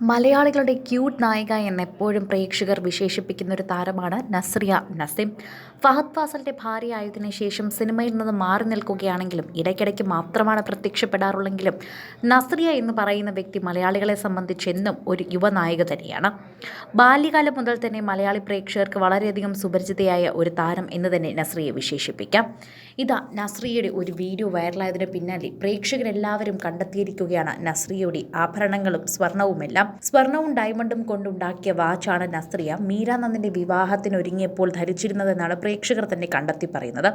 മലയാളികളുടെ ക്യൂട്ട് നായിക എന്ന് എപ്പോഴും പ്രേക്ഷകർ വിശേഷിപ്പിക്കുന്ന ഒരു താരമാണ് നസ്രിയ നസീം. ഫഹദ് ഫാസലിന്റെ ഭാര്യയായതിനു ശേഷം സിനിമയിൽ നിന്ന് മാറി നിൽക്കുകയാണെങ്കിലും ഇടയ്ക്കിടയ്ക്ക് മാത്രമാണ് പ്രത്യക്ഷപ്പെടാറുള്ളെങ്കിലും നസ്രിയ എന്ന് പറയുന്ന വ്യക്തി മലയാളികളെ സംബന്ധിച്ച് എന്നും ഒരു യുവനായിക തന്നെയാണ്. ബാല്യകാലം മുതൽ തന്നെ മലയാളി പ്രേക്ഷകർക്ക് വളരെയധികം സുപരിചിതയായ ഒരു താരം എന്ന് തന്നെ നസ്രിയെ വിശേഷിപ്പിക്കാം. ഇതാ നസ്രിയയുടെ ഒരു വീഡിയോ വൈറലായതിന് പിന്നാലെ പ്രേക്ഷകരെല്ലാവരും കണ്ടെത്തിയിരിക്കുകയാണ് നസ്രിയയുടെ ആഭരണങ്ങളും സ്വർണവുമെല്ലാം. സ്വർണവും ഡയമണ്ടും കൊണ്ടുണ്ടാക്കിയ വാച്ചാണ് നസ്രിയ മീരാനന്ദിന്റെ വിവാഹത്തിനൊരുങ്ങിയപ്പോൾ ധരിച്ചിരുന്നതെന്നാണ് പ്രേക്ഷകർ തന്നെ കണ്ടെത്തി പറയുന്നത്.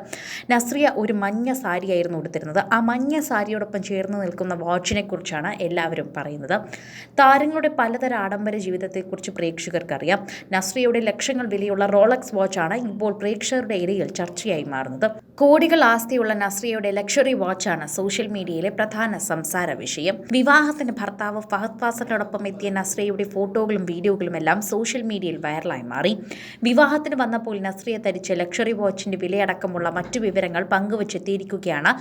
നസ്രിയ ഒരു മഞ്ഞ സാരിയായിരുന്നു ഉടുത്തിരുന്നത്. ആ മഞ്ഞ സാരിയോടൊപ്പം ചേർന്ന് നിൽക്കുന്ന വാച്ചിനെക്കുറിച്ചാണ് എല്ലാവരും പറയുന്നത്. താരങ്ങളുടെ പലതര ആഡംബര ജീവിതത്തെക്കുറിച്ച് പ്രേക്ഷകർക്കറിയാം. നസ്രിയയുടെ ലക്ഷങ്ങൾ വിലയുള്ള റോളക്സ് വാച്ചാണ് ഇപ്പോൾ പ്രേക്ഷകരുടെ ഇടയിൽ ചർച്ചയായി മാറുന്നത്. കോടികൾ ആസ്തിയുള്ള നസ്രിയയുടെ ലക്ഷറി വാച്ചാണ് സോഷ്യൽ മീഡിയയിലെ പ്രധാന സംസാര വിഷയം. വിവാഹത്തിന് ഭർത്താവ് ഫഹദ് ഫാസലിനോടൊപ്പം എത്തിയ നസ്രിയയുടെ ഫോട്ടോകളും വീഡിയോകളും എല്ലാം സോഷ്യൽ മീഡിയയിൽ വൈറലായി മാറി. വിവാഹത്തിന് വന്നപ്പോൾ നസ്രിയ ധരിച്ച ലക്ഷറി വാച്ചിന്റെ വിലയടക്കമുള്ള മറ്റു വിവരങ്ങൾ പങ്കുവച്ചെത്തിയിരിക്കുകയാണ്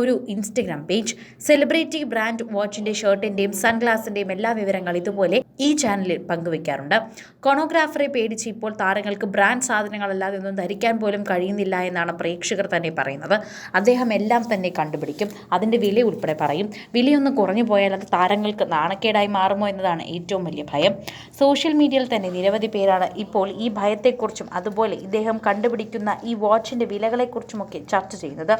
ഒരു ഇൻസ്റ്റഗ്രാം പേജ് സെലിബ്രിറ്റി ബ്രാൻഡ് വാച്ചിന്റെ ഷർട്ടിന്റെയും സൺഗ്ലാസിന്റെയും എല്ലാ വിവരങ്ങൾ ഇതുപോലെ ഈ ചാനലിൽ പങ്കുവെക്കാറുണ്ട് കൊണോഗ്രാഫറെ പേടിച്ച് ഇപ്പോൾ താരങ്ങൾക്ക് ബ്രാൻഡ് സാധനങ്ങളല്ലാതെ ഒന്നും ധരിക്കാൻ പോലും കഴിയുന്നില്ല എന്നാണ് പ്രേക്ഷകർ തന്നെ പറയുന്നത്. അദ്ദേഹം എല്ലാം തന്നെ കണ്ടുപിടിക്കും. അതിന്റെ വില ഉൾപ്പെടെ പറയും. വിലയൊന്ന് കുറഞ്ഞു പോയാൽ അത് താരങ്ങൾക്ക് നാണക്കേടായി മാറുമോ എന്നതാണ് ഏറ്റവും വലിയ ഭയം. സോഷ്യൽ മീഡിയയിൽ തന്നെ നിരവധി പേരാണ് ഇപ്പോൾ ഈ ഭയത്തെക്കുറിച്ചും അതുപോലെ ഇദ്ദേഹം കണ്ടുപിടിക്കുന്ന ഈ വാച്ചിന്റെ വിലകളെക്കുറിച്ചുമൊക്കെ ചർച്ച ചെയ്യുന്നത്.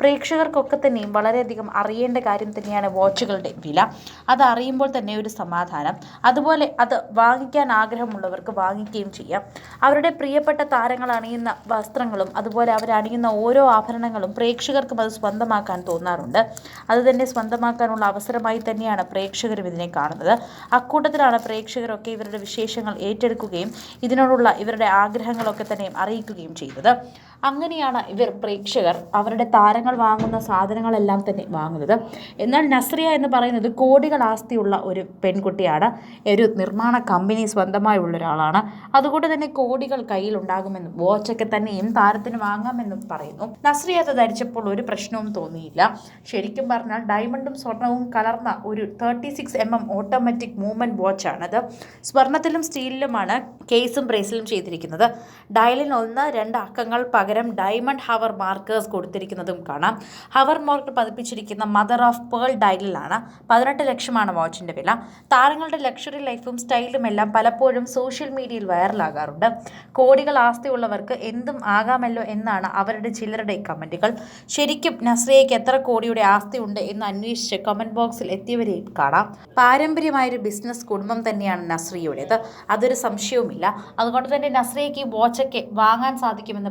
പ്രേക്ഷകർക്കൊക്കെ തന്നെയും വളരെയധികം അറിയേണ്ട കാര്യം തന്നെയാണ് വാച്ചുകളുടെ വില. അത് അറിയുമ്പോൾ തന്നെ ഒരു സമാധാനം. അതുപോലെ അത് വാങ്ങിക്കാൻ ആഗ്രഹമുള്ളവർക്ക് വാങ്ങിക്കുകയും ചെയ്യാം. അവരുടെ പ്രിയപ്പെട്ട താരങ്ങൾ അണിയുന്ന വസ്ത്രങ്ങളും അതുപോലെ അവരണിയുന്ന ഓരോ ആഭരണങ്ങളും പ്രേക്ഷകർക്കും അത് സ്വന്തമാക്കാൻ തോന്നാറുണ്ട്. അത് തന്നെ സ്വന്തമാക്കാനുള്ള അവസരമായി തന്നെയാണ് പ്രേക്ഷകരും ഇതിനെ കാണുന്നത്. അക്കൂട്ടത്തിലാണ് പ്രേക്ഷകരൊക്കെ ഇവരുടെ വിശേഷങ്ങൾ ഏറ്റെടുക്കുകയും ഇതിനോടുള്ള ഇവരുടെ ആഗ്രഹങ്ങളൊക്കെ തന്നെയും അറിയിക്കുകയും ചെയ്തത്. അങ്ങനെയാണ് ഇവർ പ്രേക്ഷകർ അവരുടെ താരങ്ങൾ വാങ്ങുന്ന സാധനങ്ങളെല്ലാം തന്നെ വാങ്ങുന്നത്. എന്നാൽ നസ്രിയ എന്ന് പറയുന്നത് കോടികൾ ആസ്തിയുള്ള ഒരു പെൺകുട്ടിയാണ്. ഒരു നിർമ്മാണ കമ്പനി സ്വന്തമായുള്ള ഒരാളാണ്. അതുകൊണ്ട് തന്നെ കോടികൾ കയ്യിലുണ്ടാകുമെന്നും വാച്ചൊക്കെ തന്നെയും താരത്തിന് വാങ്ങാമെന്നും പറയുന്നു. നസ്രിയ അത് ധരിച്ചപ്പോൾ ഒരു പ്രശ്നവും തോന്നിയില്ല. ശരിക്കും പറഞ്ഞാൽ ഡയമണ്ടും സ്വർണവും കലർന്ന ഒരു thirty six M M automatic movement വാച്ചാണത് സ്വർണത്തിലും സ്റ്റീലിലുമാണ് കേസും ബ്രേസിലും ചെയ്തിരിക്കുന്നത്. ഡയലിൽ ഒന്ന് രണ്ട് അക്കങ്ങൾ പകരം ഡയമണ്ട് ഹവർ മാർക്കേഴ്സ് കൊടുത്തിരിക്കുന്നതും കാണാം. ഹവർ മാർക്ക് പതിപ്പിച്ചിരിക്കുന്ന മദർ ഓഫ് പേൾ ഡയലിലാണ് പതിനെട്ട് ലക്ഷമാണ് വാച്ചിന്റെ വില. താരങ്ങളുടെ ലക്ഷറി ലൈഫും സ്റ്റൈലും എല്ലാം പലപ്പോഴും സോഷ്യൽ മീഡിയയിൽ വൈറലാകാറുണ്ട്. കോടികൾ ആസ്തിയുള്ളവർക്ക് എന്തും ആകാമല്ലോ എന്നാണ് അവരുടെ ചിലരുടെ കമന്റുകൾ ശരിക്കും നസ്രിയയ്ക്ക് എത്ര കോടിയുടെ ആസ്തി ഉണ്ട് എന്ന് അന്വേഷിച്ച് കമന്റ് ബോക്സിൽ എത്തിയവരെയും കാണാം. പാരമ്പര്യമായൊരു ബിസിനസ് കുടുംബം തന്നെയാണ് നസ്രിയുടേത്. അതൊരു സംശയവുമില്ല. അതുകൊണ്ട് തന്നെ നസ്രിയയ്ക്ക് ഈ വാച്ചൊക്കെ വാങ്ങാൻ സാധിക്കുമെന്ന്